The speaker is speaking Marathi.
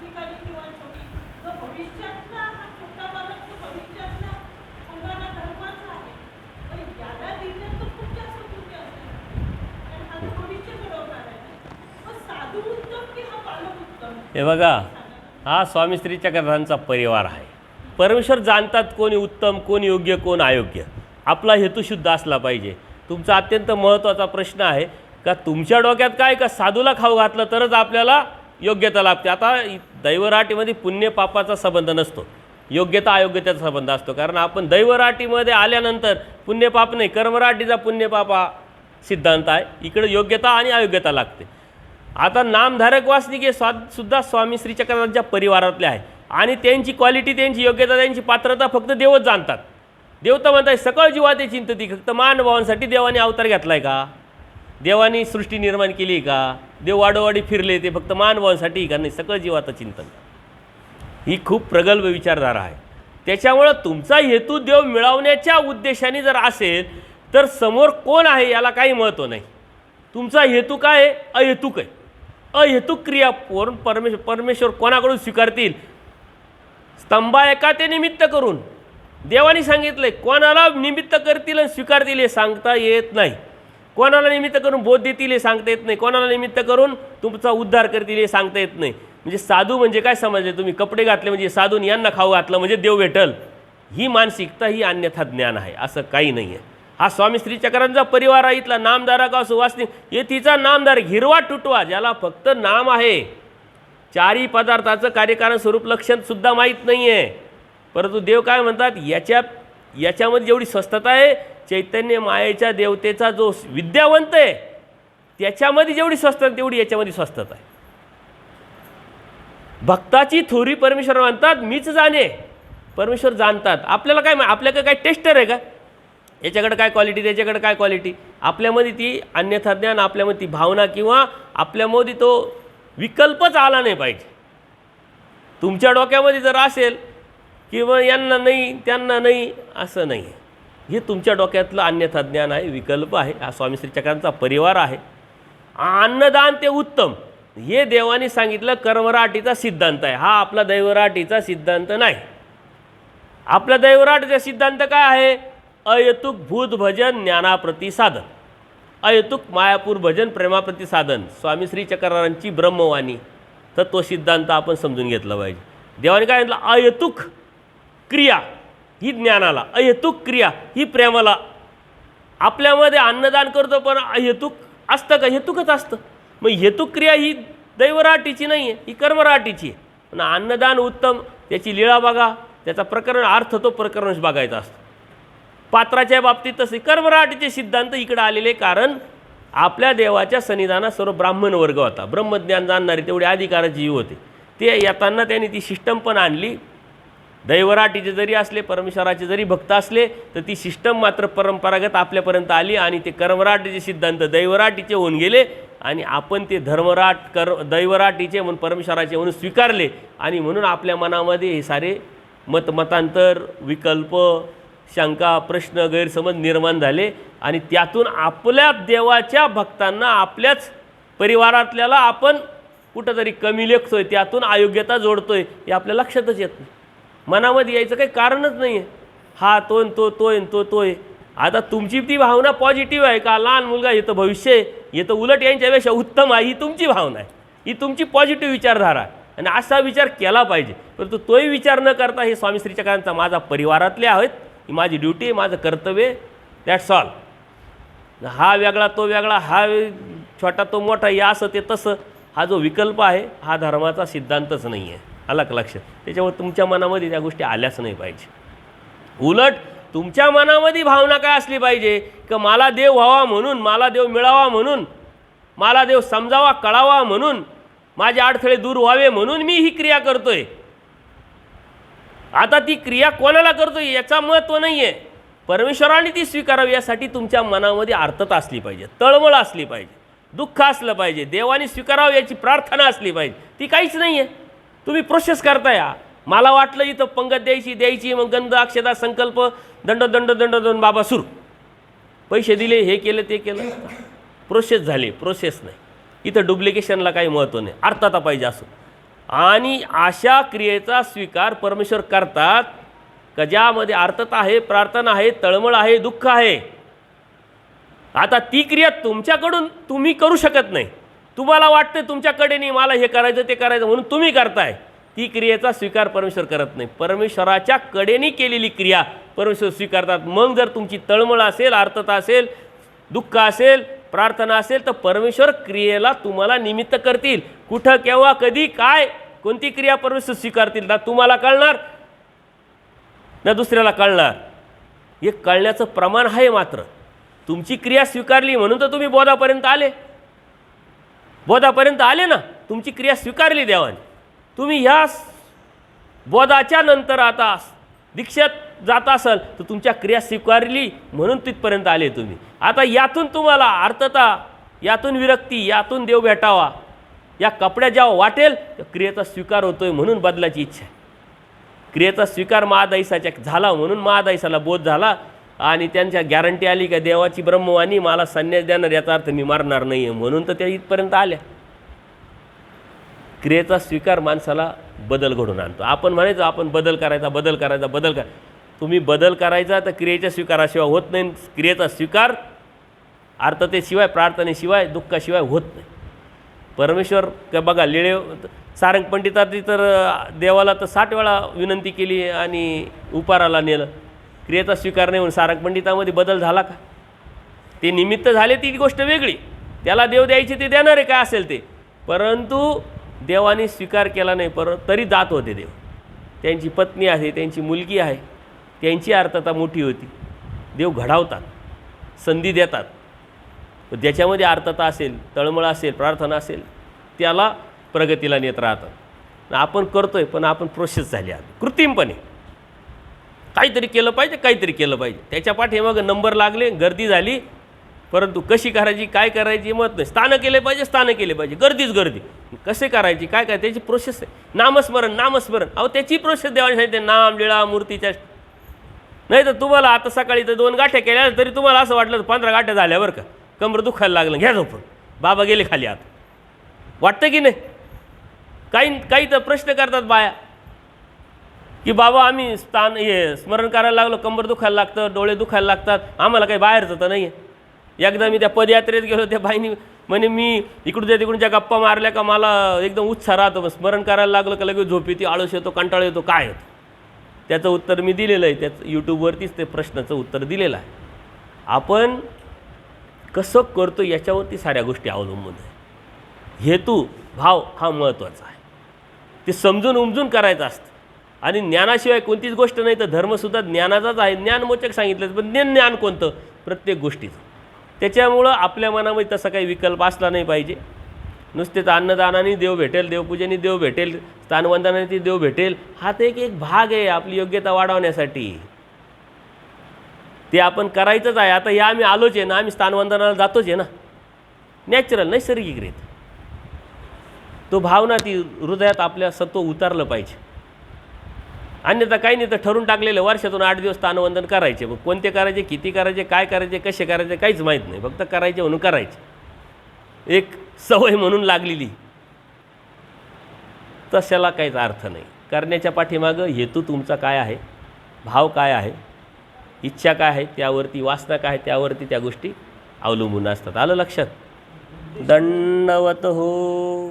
किंवा छोटी जो भविष्यातला हा छोटा बालक तो भविष्यातला धर्माचा आहे. याला दिलं तर खूप जास्त असेल. कारण हा भविष्य घडवणार आहे. मग साधू उत्तम की हा बालक उत्तम? हे बघा हा स्वामी श्री चक्रधांचा परिवार आहे. परमेश्वर जाणतात कोणी उत्तम कोण योग्य कोण अयोग्य. आपला हेतू शुद्ध असला पाहिजे. तुमचा अत्यंत महत्त्वाचा प्रश्न आहे का तुमच्या डोक्यात काय का साधूला खाऊ घातलं तरच आपल्याला योग्यता लाभते. आता दैवराटीमध्ये पुण्य पापाचा संबंध नसतो. योग्यता अयोग्यतेचा संबंध असतो. कारण आपण दैवराटीमध्ये आल्यानंतर पुण्यपाप नाही कर्मराटीचा पुण्यपाप हा सिद्धांत आहे. इकडे योग्यता आणि अयोग्यता लागते. आता नामधारक वासनिके स्वा सुद्धा स्वामी श्री चक्रधांच्या परिवारातले आहे. आणि त्यांची क्वालिटी त्यांची योग्यता त्यांची पात्रता फक्त देवच जाणतात. देवता म्हणतात म्हणताय सकळ जीवा ते चिंतती फक्त मानभावांसाठी देवाने अवतार आहे का? देवानी सृष्टी निर्माण केली का? देव वाडोवाडी फिरले ते फक्त मानवांसाठी का नाही सकळ जीवाचं चिंतन. ही खूप प्रगल्भ विचारधारा आहे. त्याच्यामुळं तुमचा हेतू देव मिळवण्याच्या उद्देशाने जर असेल तर समोर कोण आहे याला काही महत्त्व नाही. तुमचा हेतू काय आहे? अहेतुक आहे. अहेतुक क्रिया पोर परमेश्वर परमेश्वर कोणाकडून स्वीकारतील? स्तंभा एका ते निमित्त करून. देवाने सांगितलंय कोणाला निमित्त करतील आणि स्वीकारतील हे सांगता येत नाही. कोणाला निमित्त करून बोध देतील हे सांगता येत नाही. कोणाला निमित्त करून तुमचा उद्धार करतील हे सांगता येत नाही. म्हणजे साधू म्हणजे काय समजले? तुम्ही कपडे घातले म्हणजे साधून यांना खाऊ घातलं म्हणजे देव भेटल. ही मानसिकता ही अन्यथा ज्ञान आहे. असं काही नाही आहे. हा स्वामी श्री चक्रांचा परिवार आहे. इथला नामदारा का सुवासनी हे तिचा नामदार हिरवा तुटवा ज्याला फक्त नाम आहे. चारी पदार्थाचं कार्यकारण स्वरूप लक्षण सुद्धा माहीत नाही आहे परंतु देव काय म्हणतात? याच्या याच्यामध्ये जेवढी स्वस्थता आहे चैतन्य मायेच्या देवतेचा जो विद्यावंत आहे त्याच्यामध्ये जेवढी स्वस्थता तेवढी याच्यामध्ये स्वस्थता आहे. भक्ताची थोरी परमेश्वर मानतात मीच जाणे. परमेश्वर जाणतात. आपल्याला काय आपल्याकडे काय टेस्टर आहे का? याच्याकडे काय क्वालिटी त्याच्याकडे काय क्वालिटी आपल्यामध्ये ती अन्यथा ज्ञान आपल्यामध्ये ती भावना किंवा आपल्यामध्ये तो विकल्पच आला नाही पाहिजे. तुमच्या डोक्यामध्ये जर असेल किंवा यांना नाही त्यांना नाही असं नाही. आहे हे तुमच्या डोक्यातलं अन्यथा ज्ञान आहे विकल्प आहे. हा स्वामी श्री चक्रांचा परिवार आहे. अन्नदान ते उत्तम. हे देवाने सांगितलं कर्मराटीचा सिद्धांत आहे. हा आपला दैवराटीचा सिद्धांत नाही. आपला दैवराटीचा सिद्धांत काय आहे? अयतुक भूत भजन ज्ञानाप्रती साधन अयतुक मायापूर भजन प्रेमाप्रती साधन स्वामी श्री चक्रारांची ब्रह्मवाणी. तर तो सिद्धांत आपण समजून घेतला पाहिजे. देवाने काय म्हटलं? अयतुक. क्रिया ही ज्ञानाला अहेतुक क्रिया ही प्रेमाला. आपल्यामध्ये अन्नदान करतो पण अहेतुक असतं का? हेतुकच असतं. मग हेतुक क्रिया ही दैवराटीची नाही आहे ही कर्मराटीची आहे. पण अन्नदान उत्तम त्याची लीळा बघा त्याचा प्रकरण अर्थ तो प्रकरणच बघायचा असतो. पात्राच्या बाबतीत तसे कर्मराटीचे सिद्धांत इकडे आलेले कारण आपल्या देवाच्या सन्निधानात सर्व ब्राह्मण वर्ग होता. ब्रह्मज्ञान जाणणारे तेवढे अधिकाराचे जीव होते. ते येताना त्यांनी ती सिस्टम पण आणली. दैवराटीचे जरी असले परमेश्वराचे जरी भक्त असले तर ती सिस्टम मात्र परंपरागत आपल्यापर्यंत आली आणि ते कर्मराटीचे सिद्धांत दैवराटीचे होऊन गेले आणि आपण ते धर्मराट कर दैवराटीचे म्हणून परमेश्वराचे म्हणून स्वीकारले आणि म्हणून आपल्या मनामध्ये हे सारे मतमतांतर विकल्प शंका प्रश्न गैरसमज निर्माण झाले आणि त्यातून आपल्या देवाच्या भक्तांना आपल्याच परिवारातल्याला आपण कुठंतरी कमी लेखतोय त्यातून अयोग्यता जोडतोय हे आपल्या लक्षातच येत नाही. मनामध्ये यायचं काही कारणच नाही आहे हा तो न तो तोय तो तोय आता तुमची ती भावना पॉझिटिव्ह आहे का? लहान मुलगा येतं भविष्य येतं उलट यांच्यापेक्षा उत्तम आहे ही तुमची भावना आहे. ही तुमची पॉझिटिव्ह विचारधारा आहे. आणि असा विचार केला पाहिजे. परंतु तोही विचार न करता हे स्वामी श्रीचक्रांचा माझा परिवारातले आहेत. ही माझी ड्युटी आहे माझं कर्तव्य दॅट्स ऑल हा वेगळा तो वेगळा हा छोटा तो मोठा या असं ते तसं. हा जो विकल्प आहे हा धर्माचा सिद्धांतच नाही आहे आला का लक्षात त्याच्यामुळे तुमच्या मनामध्ये त्या गोष्टी आल्याच नाही पाहिजे. उलट तुमच्या मनामध्ये भावना काय असली पाहिजे? की मला देव व्हावा म्हणून मला देव मिळावा म्हणून मला देव समजावा कळावा म्हणून माझे अडथळे दूर व्हावे म्हणून मी ही क्रिया करतोय. आता ती क्रिया कोणाला करतोय याचा महत्त्व नाही आहे परमेश्वराने ती स्वीकारावी यासाठी तुमच्या मनामध्ये आर्तता असली पाहिजे तळमळ असली पाहिजे दुःख असलं पाहिजे देवाने स्वीकारावं याची प्रार्थना असली पाहिजे ती काहीच नाही आहे तुम्ही प्रोसेस करता या मला वाटलं इथं पंगत द्यायची द्यायची मग गंध अक्षता संकल्प दंड दंड दंड दंड बाबा सुरू. पैसे दिले हे केलं ते केलं. प्रोसेस झाली प्रोसेस नाही. इथं डुप्लिकेशनला काही महत्त्व नाही. अर्थाता पाहिजे असं. आणि अशा क्रियेचा स्वीकार परमेश्वर करतात. का ज्यामध्ये अर्थता आहे प्रार्थना आहे तळमळ आहे दुःख आहे. आता ती क्रिया तुमच्याकडून तुम्ही करू शकत नाही. तुम्हाला वाटतं तुमच्याकडे नाही मला हे करायचं ते करायचं म्हणून तुम्ही करताय. ती क्रियेचा स्वीकार परमेश्वर करत नाही. परमेश्वराच्या कडेनी केलेली क्रिया परमेश्वर स्वीकारतात. मग जर तुमची तळमळ असेल आर्तता असेल दुःख असेल प्रार्थना असेल तर परमेश्वर क्रियेला तुम्हाला निमित्त करतील. कुठं केव्हा कधी काय कोणती क्रिया परमेश्वर स्वीकारतील ना तुम्हाला कळणार? ना दुसऱ्याला कळणार? हे कळण्याचं प्रमाण आहे मात्र. तुमची क्रिया स्वीकारली म्हणून तर तुम्ही बोधापर्यंत आले. बोधापर्यंत आले ना तुमची क्रिया स्वीकारली देवाने. तुम्ही ह्या बोधाच्या नंतर आता दीक्षेत जात असाल तर तुमच्या क्रिया स्वीकारली म्हणून तिथपर्यंत आले तुम्ही. आता यातून तुम्हाला अर्थता यातून विरक्ती यातून देव भेटावा या कपड्या जेव्हा वाटेल त्या क्रियेचा स्वीकार होतोय म्हणून बदलाची इच्छा आहे. क्रियेचा स्वीकार महादाईसाच्या झाला म्हणून महादाईसाला बोध झाला आणि त्यांच्या गॅरंटी आली का देवाची ब्रह्मवाणी मला संन्यास देणार याचा अर्थ मी मारणार नाही आहे म्हणून तर त्या इथपर्यंत आल्या. क्रियेचा स्वीकार माणसाला बदल घडून आणतो. आपण म्हणायचो आपण बदल करायचा बदल करायचा बदल कर. तुम्ही बदल करायचा तर क्रियेच्या स्वीकाराशिवाय होत नाही. क्रियेचा स्वीकार अर्थतेशिवाय प्रार्थनेशिवाय दुःखाशिवाय होत नाही. परमेश्वर का बघा लिळे सारंग पंडितांनी तर देवाला तर साठ वेळा विनंती केली आणि उपाराला नेलं. क्रियेचा स्वीकार नाही म्हणून सारंग पंडितामध्ये बदल झाला का? ते निमित्त झाले ती गोष्ट वेगळी. त्याला देव द्यायची ते देणारे काय असेल ते? परंतु देवाने स्वीकार केला नाही पर तरी जात होते देव. त्यांची पत्नी आहे त्यांची मुलगी आहे त्यांची अर्थता मोठी होती. देव घडावतात संधी देतात. ज्याच्यामध्ये अर्थता असेल तळमळ असेल प्रार्थना असेल त्याला प्रगतीला नेत राहतात. आपण करतोय पण आपण प्रोसेस झाली आहोत. कृत्रिमपणे. काहीतरी केलं पाहिजे काहीतरी केलं पाहिजे. त्याच्या पाठी मग नंबर लागले गर्दी झाली. परंतु कशी करायची काय करायची मत नाही. स्थानं केले पाहिजे स्थानं केले पाहिजे. गर्दीच गर्दी. कसे करायची काय काय त्याची प्रोसेस आहे. नामस्मरण नामस्मरण. अहो त्याची प्रोसेस देवाने सांगितले नाम लिळा मूर्तीच्या नाही तर तुम्हाला आता सकाळी तर दोन गाठ्या केल्या तरी तुम्हाला असं वाटलं पंधरा गाठ्या झाल्या बरं का. कमर दुखायला लागलं घ्या झोपून. बाबा गेले खाली आता. वाटतं की नाही? काही काही तर प्रश्न करतात बाया. की बाबा आम्ही स्थान हे स्मरण करायला लागलो कंबर दुखायला लागतं डोळे दुखायला लागतात आम्हाला काही बाहेरचं तर नाही आहे एकदा मी त्या पदयात्रेत गेलो त्या बाईनी म्हणे मी इकडून त्या तिकडून ज्या गप्पा मारल्या का मला एकदम उत्साह राहतो स्मरण करायला लागलं का लगेच झोप येते आळस येतो कंटाळ येतो काय होतं त्याचं उत्तर मी दिलेलं आहे त्याचं यूट्यूबवरतीच ते प्रश्नाचं उत्तर दिलेलं आहे. आपण कसं करतो याच्यावरती साऱ्या गोष्टी अवलंबून आहे. हेतू भाव हा महत्त्वाचा आहे. ते समजून उमजून करायचं असतं. आणि ज्ञानाशिवाय कोणतीच गोष्ट नाही तर धर्मसुद्धा ज्ञानाचाच आहे. ज्ञानमोचक सांगितलं पण ज्ञान ज्ञान कोणतं? प्रत्येक गोष्टीचं. त्याच्यामुळं आपल्या मनामध्ये तसा काही विकल्प असला नाही पाहिजे. नुसतेच अन्नदानाने देव भेटेल देवपूजेने देव भेटेल स्थानवंदनाने ती देव भेटेल. हा तर एक एक भाग आहे आपली योग्यता वाढवण्यासाठी. ते आपण करायचंच आहे. आता या आम्ही आलोच आहे ना आम्ही स्थानवंदनाला जातोच आहे ना. नॅचरल नैसर्गिकरीत तो भावना ती हृदयात आपल्या सत्व उतरलं पाहिजे. अन्यथा काही नाही तर ठरून टाकलेलं वर्षातून आठ दिवस स्थानवंदन करायचे. मग कोणते करायचे किती करायचे काय करायचे कसे करायचे काहीच माहीत नाही. फक्त करायचे म्हणून करायचे. एक सवय म्हणून लागलेली. तशाला काहीच अर्थ नाही. करण्याच्या पाठीमागं हेतू तुमचा काय आहे? भाव काय आहे? इच्छा काय आहे? त्यावरती वासना काय आहे? त्यावरती त्या गोष्टी अवलंबून असतात. आलं लक्षात? दंडवत हो.